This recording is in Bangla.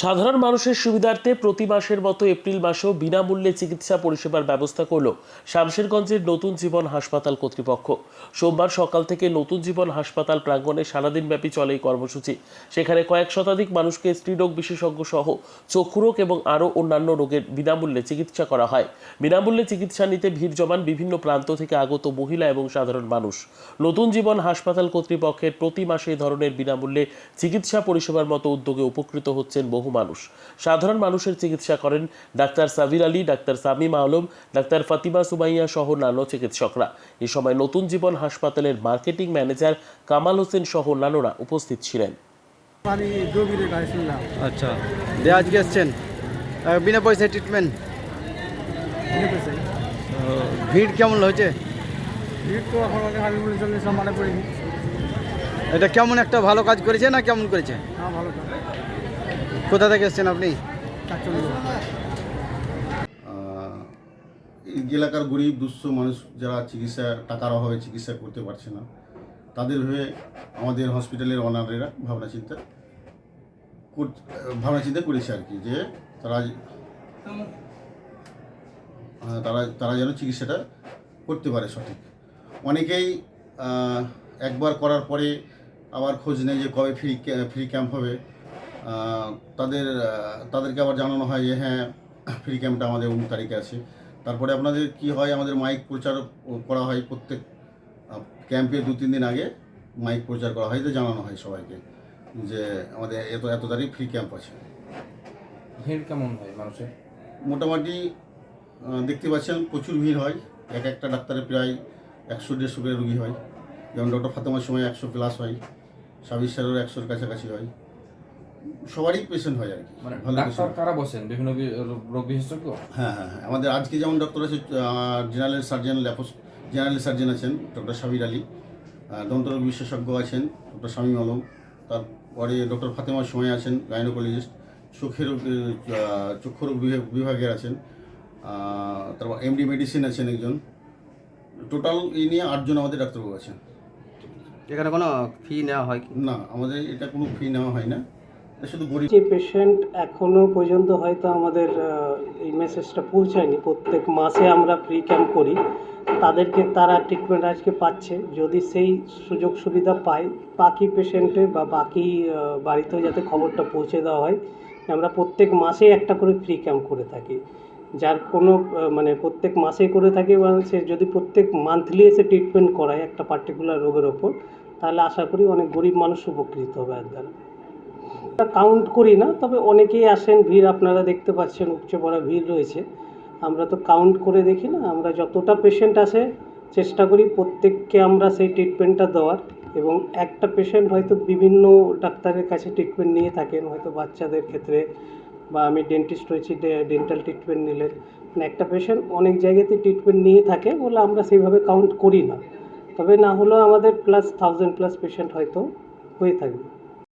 সাধারণ মানুষের সুবিধার্থে প্রতি মাসের মতো এপ্রিল মাসেও বিনামূল্যে চিকিৎসা পরিষেবার ব্যবস্থা করল শামশেরগঞ্জের নতুন জীবন হাসপাতাল কর্তৃপক্ষ। সোমবার সকাল থেকে নতুন জীবন হাসপাতাল প্রাঙ্গণে সারাদিনব্যাপী চলে এই কর্মসূচি। সেখানে কয়েক শতাধিক মানুষকে স্ত্রীরোগ বিশেষজ্ঞ সহ চক্ষুরোগ এবং আরও অন্যান্য রোগের বিনামূল্যে চিকিৎসা করা হয়। বিনামূল্যে চিকিৎসা নিতে ভিড় জমান বিভিন্ন প্রান্ত থেকে আগত মহিলা এবং সাধারণ মানুষ। নতুন জীবন হাসপাতাল কর্তৃপক্ষের প্রতি মাসে ধরনের বিনামূল্যে চিকিৎসা পরিষেবার মতো উদ্যোগে উপকৃত হচ্ছেন বহু মানুষ। সাধারণ মানুষের চিকিৎসা করেন doctor Sabir Ali doctor Samim Alam doctor Fatima Sumaiya সহ অন্যান্য চিকিৎসকরা। এ সময় নতুন জীবন হাসপাতালের মার্কেটিং ম্যানেজার কামাল হোসেন সহ অন্যান্যরা উপস্থিত ছিলেন। আমি আচ্ছা। দিয়ে আজকে এসছেন বিনা পয়সায় ট্রিটমেন্ট ভিড় কেমন হয়েছে? ভিড় তো এখন অনেক বলে চল্লিশ মানে এটা কেমন একটা ভালো কাজ করেছে না কেমন করেছে? হ্যাঁ ভালো কোথা থেকে এসছেন আপনি? এলাকার গরিব, দুঃস্থ মানুষ যারা চিকিৎসা, টাকার অভাবে চিকিৎসা করতে পারছে না, তাদের হয়ে আমাদের হসপিটালের অনারেরা ভাবনা চিন্তা ভাবনা চিন্তা করেছে আর কি, যে তারা তারা তারা যেন চিকিৎসাটা করতে পারে সঠিক। অনেকেই একবার করার পরে আবার খোঁজ নেয় যে কবে ফ্রি ফ্রি ক্যাম্প হবে। তাদের তাদেরকে আবার জানানো হয় যে হ্যাঁ ফ্রি ক্যাম্পটা আমাদের অমুক তারিখে আছে। তারপরে আপনাদের কি হয় আমাদের মাইক প্রচার করা হয় প্রত্যেক ক্যাম্পে দু তিন দিন আগে মাইক প্রচার করা হয় তো জানানো হয় সবাইকে যে আমাদের এত এত তারিখ ফ্রি ক্যাম্প আছে। ভিড় কেমন হয় মানুষের? মোটামুটি দেখতে পাচ্ছেন প্রচুর ভিড় হয়। এক একটা ডাক্তারে প্রায় একশো দেড়শো করে রুগী হয়। যেমন ডক্টর ফাতেমার সময় একশো প্লাস হয়। সাবির স্যারেরও একশোর কাছাকাছি হয়। সবারই পেশেন্ট হয় আর কি। মানে ভালো ডাক্তার কারা বসেন? বিভিন্ন রোগ- বিশেষজ্ঞ? হ্যাঁ হ্যাঁ হ্যাঁ। আমাদের আজকে যেমন ডক্টর আছে জেনারেল সার্জন ল্যাপোস জেনারেল সার্জন আছেন ডক্টর সাবির আলী। দন্তরোগ বিশেষজ্ঞ আছেন ডক্টর শামীম আলম। তারপরে ডক্টর ফাতেমার সময় আছেন গাইনোকোলজিস্ট চোখের রোগ, আহ, চক্ষু রোগ বিভাগ- বিভাগের আছেন। তারপর এমডি মেডিসিন আছেন একজন। টোটাল এই নিয়ে আটজন আমাদের ডাক্তারবাবু আছেন। এখানে কোনো ফি নেওয়া হয় না আমাদের এটা কোনো ফি নেওয়া হয় না। শুধু গরিব যে পেশেন্ট এখনও পর্যন্ত হয়তো আমাদের এই মেসেজটা পৌঁছায়নি, প্রত্যেক মাসে আমরা ফ্রি ক্যাম্প করি, তাদেরকে তারা ট্রিটমেন্ট আজকে পাচ্ছে। যদি সেই সুযোগ সুবিধা পায়, বাকি পেশেন্টে বা বাকি বাড়িতেও যাতে খবরটা পৌঁছে দেওয়া হয়, আমরা প্রত্যেক মাসে একটা করে ফ্রি ক্যাম্প করে থাকি। যার কোনো মানে প্রত্যেক মাসে করে থাকি, বা সে যদি প্রত্যেক মান্থলি এসে ট্রিটমেন্ট করায় একটা পার্টিকুলার রোগের ওপর, তাহলে আশা করি অনেক গরিব মানুষ উপকৃত হবে এর দ্বারা কাউন্ট করি না, তবে অনেকেই আসেন ভিড়, আপনারা দেখতে পাচ্ছেন উপচে পড়া ভিড় রয়েছে। আমরা তো কাউন্ট করে দেখি না, আমরা যতটা পেশেন্ট আসে চেষ্টা করি প্রত্যেককে আমরা সেই ট্রিটমেন্টটা দেওয়ার এবং একটা পেশেন্ট হয়তো বিভিন্ন ডাক্তারের কাছে ট্রিটমেন্ট নিয়ে থাকেন, হয়তো বাচ্চাদের ক্ষেত্রে বা আমি ডেন্টিস্ট রয়েছি ডেন্টাল ট্রিটমেন্ট নিলেন মানে একটা পেশেন্ট অনেক জায়গাতে ট্রিটমেন্ট নিয়ে থাকে বলে আমরা সেইভাবে কাউন্ট করি না। তবে না হলেও আমাদের প্লাস থাউজেন্ড প্লাস পেশেন্ট হয়তো হয়ে থাকবে।